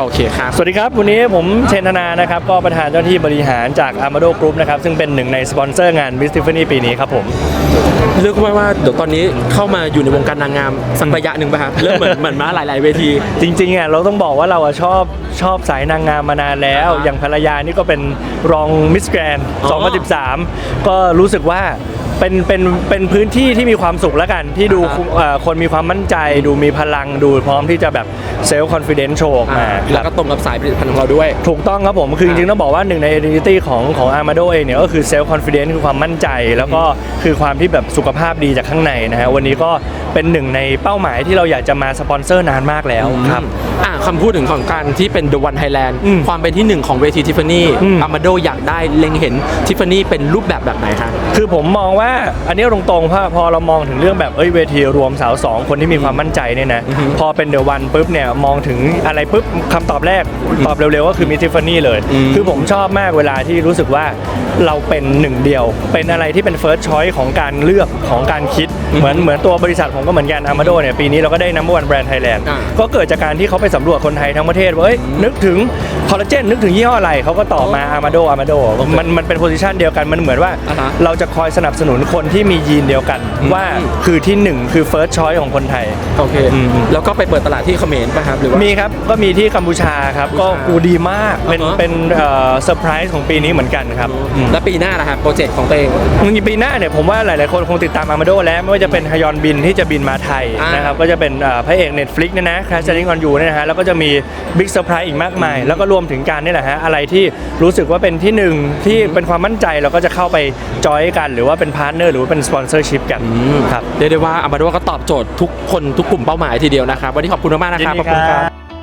โอเคครับ สวัสดีครับ วันนี้ผมเชนธนานะครับ ก็ประธานเจ้าหน้าที่บริหารจาก Armado Group นะครับ ซึ่งเป็นหนึ่งในสปอนเซอร์งาน Miss Tiffany ปีนี้ครับผม เรียกว่าว่าเดี๋ยวตอนนี้เข้ามาอยู่ในวงการนางงามสักระยะหนึ่งป่ะครับเริ่มเหมือนเหมือนมาหลาย ๆ เวที จริงๆอะเราต้องบอกว่าเราอะชอบชอบสายนางงามมานานแล้วอ่าฮะอย่างภรรยานี่ก็เป็นรองมิสแกรนอ๋อ 2013 ก็รู้สึกว่า เป็นเป็นเป็นพื้นที่ที่มีความสุขแล้วกัน ที่ดูอ่าฮะเอ่อคนมีความมั่นใจ ดูมีพลังดูพร้อมที่จะแบบเซลล์คอนฟ idence โชว์ออกมาอ่าคแล้วรับ ก็ตรงกับสายผลิตภัณฑ์ของเราด้วย ถูกต้องครับผม คือจริงๆต้องบอกว่าหนึ่งใน identity ของของ Armado เองเนี่ยก็คือ self confidence คือความมั่นใจ แล้วก็คือความที่แบบสุขภาพดีจากข้างในนะฮะวันนี้ก็เป็นหนึ่งในเป้าหมายที่เราอยากจะมาสปอนเซอร์นานมากแล้วครับ อ่าคำพูดถึงของการที่เป็น The One Thailand อืมความเป็นที่หนึ่งของเวทีทิฟฟานี่อืม อามาโดอยากได้เล็งเห็นทิฟฟานี่เป็นรูปแบบแบบไหนคะคือผมมองว่าอันนี้ตรงๆเพราะพอเรามองถึงเรื่องแบบเอ้ยเวทีรวมสาวสองคนที่มีความมั่นใจเนี่ยนะอือฮึพอเป็นเดอะวันปุ๊บเนี่ยมองถึงอะไรปุ๊บคำตอบแรกตอบเร็วๆก็คือมิทิฟฟานี่เลยอืมคือผมชอบมากเวลาที่รู้สึกว่าเราเป็นหนึ่งเดียว เป็นอะไรที่เป็นเฟิร์สชอยของการเลือกของการคิด เหมือนเหมือนตัวบริษัทผมก็เหมือนกันอามาโดเนี่ยปีนี้เราก็ได้นัมเบอร์วันแบรนด์ไทยแลนด์อ่า ก็เกิดจากการที่เขาไปสำรวจคนไทยทั้งประเทศว่าเอ้ยนึกถึงคอลลาเจนนึกถึงยี่ห้ออะไรเขาก็ตอบมาอามาโดอามาโดมันมันเป็นโพซิชันเดียวกันมันเหมือนว่า อ่าฮะเราจะคอยสนับสนุนคนที่มียีนเดียวกัน อืม ว่าคือที่หนึ่งคือ first choice ของคนไทย โอเค อืม แล้วก็ไปเปิดตลาดที่เขมรป่ะครับหรือว่า มีครับ ก็มีที่กัมพูชาครับ ก็กัมพูชากูดีมาก เป็นอ่าฮะ เป็นเอ่อเซอร์ไพรส์ของปีนี้เหมือนกันครับอืมแล้วปีหน้านะครับโปรเจกต์ของตัวเองในปีหน้าเนี่ยผมว่าหลาย ๆ คนคงติดตามอามาโดแล้ว ไม่ว่าจะเป็นฮยอนบินที่จะบินมาไทยอ่านนะครับก็จะเป็นเอ่อพระเอก Netflix เนี่ยนะ Crash Landing on You เนี่ยนะฮะแล้วก็จะมีบิ๊กเซอร์ไพรส์อีกมากมาย แล้วก็รวมถึงการนี่แหละฮะอะไรที่รู้สึกว่าเป็นที่หนึ่งที่เป็นความมั่นใจเราก็จะเข้าไปจอยกัน หรือว่าเป็นพาร์ทเนอร์หรือว่าเป็นสปอนเซอร์ชิพกันครับเรียกได้ว่าอามาโดก็ตอบโจทย์ทุกคนทุกกลุ่มเป้าหมายทีเดียวนะครับวันนี้ขอบคุณมากๆนะครับยินดีขอบคุณคครัรับบ